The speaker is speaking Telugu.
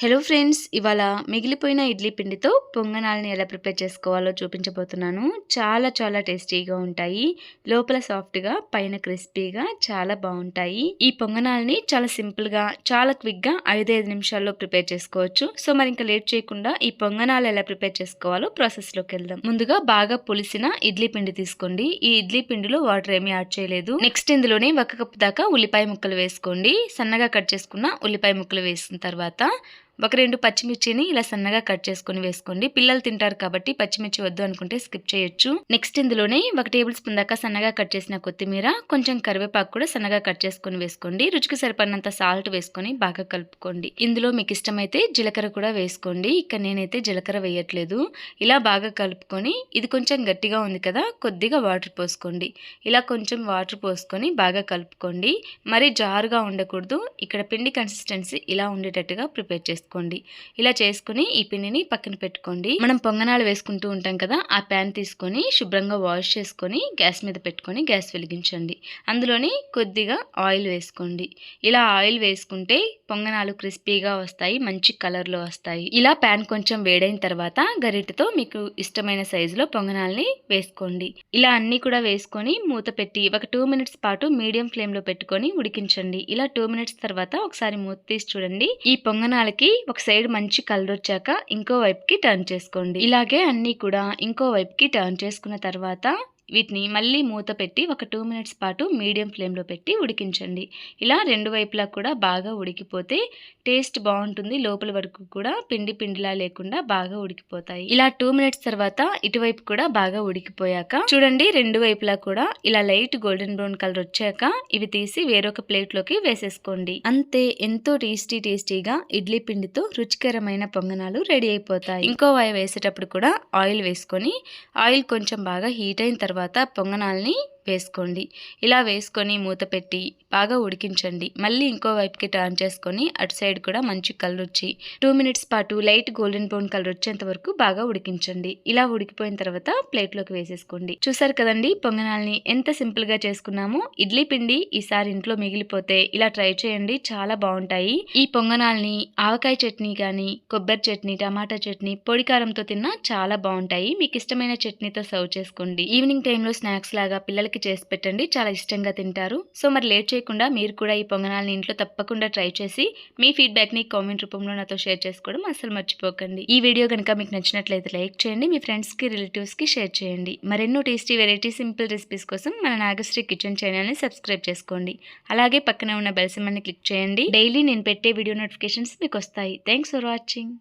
హలో ఫ్రెండ్స్ ఇవాళ మిగిలిపోయిన ఇడ్లీ పిండితో పొంగనాలని ఎలా ప్రిపేర్ చేసుకోవాలో చూపించబోతున్నాను. చాలా చాలా టేస్టీగా ఉంటాయి. లోపల సాఫ్ట్గా పైన క్రిస్పీగా చాలా బాగుంటాయి. ఈ పొంగనాలని చాలా సింపుల్గా చాలా క్విక్గా ఐదైదు నిమిషాల్లో ప్రిపేర్ చేసుకోవచ్చు. సో మరి ఇంకా లేట్ చేయకుండా ఈ పొంగనాలు ఎలా ప్రిపేర్ చేసుకోవాలో ప్రాసెస్లోకి వెళ్దాం. ముందుగా బాగా పులిసిన ఇడ్లీ పిండి తీసుకోండి. ఈ ఇడ్లీ పిండిలో వాటర్ ఏమీ యాడ్ చేయలేదు. నెక్స్ట్ ఇందులోనే ఒక కప్పు దాకా ఉల్లిపాయ ముక్కలు వేసుకోండి. సన్నగా కట్ చేసుకున్న ఉల్లిపాయ ముక్కలు వేసిన తర్వాత ఒక రెండు పచ్చిమిర్చిని ఇలా సన్నగా కట్ చేసుకుని వేసుకోండి. పిల్లలు తింటారు కాబట్టి పచ్చిమిర్చి వద్దు అనుకుంటే స్కిప్ చేయొచ్చు. నెక్స్ట్ ఇందులోనే ఒక టేబుల్ స్పూన్ దాకా సన్నగా కట్ చేసిన కొత్తిమీర కొంచెం కరివేపాకు కూడా సన్నగా కట్ చేసుకుని వేసుకోండి. రుచికి సరిపడినంత సాల్ట్ వేసుకొని బాగా కలుపుకోండి. ఇందులో మీకు ఇష్టమైతే జీలకర్ర కూడా వేసుకోండి. ఇక్కడ నేనైతే జీలకర్ర వేయట్లేదు. ఇలా బాగా కలుపుకొని ఇది కొంచెం గట్టిగా ఉంది కదా కొద్దిగా వాటర్ పోసుకోండి. ఇలా కొంచెం వాటర్ పోసుకొని బాగా కలుపుకోండి. మరీ జారుగా ఉండకూడదు. ఇక్కడ పిండి కన్సిస్టెన్సీ ఇలా ఉండేటట్టుగా ప్రిపేర్ చేసుకోండి చేసుకోండి ఇలా చేసుకుని ఈ పిండిని పక్కన పెట్టుకోండి. మనం పొంగనాలు వేసుకుంటూ ఉంటాం కదా ఆ ప్యాన్ తీసుకొని శుభ్రంగా వాష్ చేసుకొని గ్యాస్ మీద పెట్టుకొని గ్యాస్ వెలిగించండి. అందులోని కొద్దిగా ఆయిల్ వేసుకోండి. ఇలా ఆయిల్ వేసుకుంటే పొంగనాలు క్రిస్పీగా వస్తాయి మంచి కలర్లో వస్తాయి. ఇలా ప్యాన్ కొంచెం వేడైన తర్వాత గరిటతో మీకు ఇష్టమైన సైజులో పొంగనాల్ని వేసుకోండి. ఇలా అన్నీ కూడా వేసుకొని మూత పెట్టి ఒక టూ మినిట్స్ పాటు మీడియం ఫ్లేమ్లో పెట్టుకొని ఉడికించండి. ఇలా టూ మినిట్స్ తర్వాత ఒకసారి మూత తీసి చూడండి. ఈ పొంగనాలకి ఒక సైడ్ మంచి కలర్ వచ్చాక ఇంకో వైపుకి టర్న్ చేసుకోండి. ఇలాగే అన్నీ కూడా ఇంకో వైపుకి టర్న్ చేసుకున్న తర్వాత వీటిని మళ్ళీ మూత పెట్టి ఒక టూ మినిట్స్ పాటు మీడియం ఫ్లేమ్లో పెట్టి ఉడికించండి. ఇలా రెండు వైపులా కూడా బాగా ఉడికిపోతే టేస్ట్ బాగుంటుంది. లోపల వరకు కూడా పిండి పిండిలా లేకుండా బాగా ఉడికిపోతాయి. ఇలా టూ మినిట్స్ తర్వాత ఇటువైపు కూడా బాగా ఉడికిపోయాక చూడండి రెండు వైపులా కూడా ఇలా లైట్ గోల్డెన్ బ్రౌన్ కలర్ వచ్చాక ఇవి తీసి వేరొక ప్లేట్లోకి వేసేసుకోండి. అంతే ఎంతో టేస్టీ టేస్టీగా ఇడ్లీ పిండితో రుచికరమైన పొంగనాలు రెడీ అయిపోతాయి. ఇంకో వాయి వేసేటప్పుడు కూడా ఆయిల్ వేసుకొని ఆయిల్ కొంచెం బాగా హీట్ అయిన తర్వాత తర్వాత పొంగనాల్ని వేసుకోండి. ఇలా వేసుకొని మూత పెట్టి బాగా ఉడికించండి. మళ్ళీ ఇంకో వైపుకి టర్న్ చేసుకొని అటు సైడ్ కూడా మంచి కలర్ వచ్చి టూ మినిట్స్ పాటు లైట్ గోల్డెన్ బ్రౌన్ కలర్ వచ్చేంత వరకు బాగా ఉడికించండి. ఇలా ఉడికిపోయిన తర్వాత ప్లేట్లోకి వేసేసుకోండి. చూసారు కదండి పొంగనాల్ని ఎంత సింపుల్గా చేసుకున్నామో? ఇడ్లీ పిండి ఈసారి ఇంట్లో మిగిలిపోతే ఇలా ట్రై చేయండి. చాలా బాగుంటాయి. ఈ పొంగనాల్ని ఆవకాయ చట్నీ కానీ కొబ్బరి చట్నీ టమాటా చట్నీ పొడి కారంతో తిన్నా చాలా బాగుంటాయి. మీకు ఇష్టమైన చట్నీతో సర్వ్ చేసుకోండి. ఈవినింగ్ టైంలో స్నాక్స్ లాగా పిల్లలకి పిల్లలకి చేసి పెట్టండి. చాలా ఇష్టంగా తింటారు. సో మరి లేట్ చేయకుండా మీరు కూడా ఈ పొంగనాలని ఇంట్లో తప్పకుండా ట్రై చేసి మీ ఫీడ్బ్యాక్ని కామెంట్ రూపంలో నాతో షేర్ చేసుకోవడం అసలు మర్చిపోకండి. ఈ వీడియో కనుక మీకు నచ్చినట్లయితే లైక్ చేయండి. మీ ఫ్రెండ్స్కి రిలేటివ్స్కి షేర్ చేయండి. మరెన్నో టేస్టీ వెరైటీ సింపుల్ రెసిపీస్ కోసం మన నాగశ్రీ కిచెన్ ఛానల్ని సబ్స్క్రైబ్ చేసుకోండి. అలాగే పక్కనే ఉన్న బెల్సమ్మని క్లిక్ చేయండి. డైలీ నేను పెట్టే వీడియో నోటిఫికేషన్స్ మీకు వస్తాయి. Thanks for watching.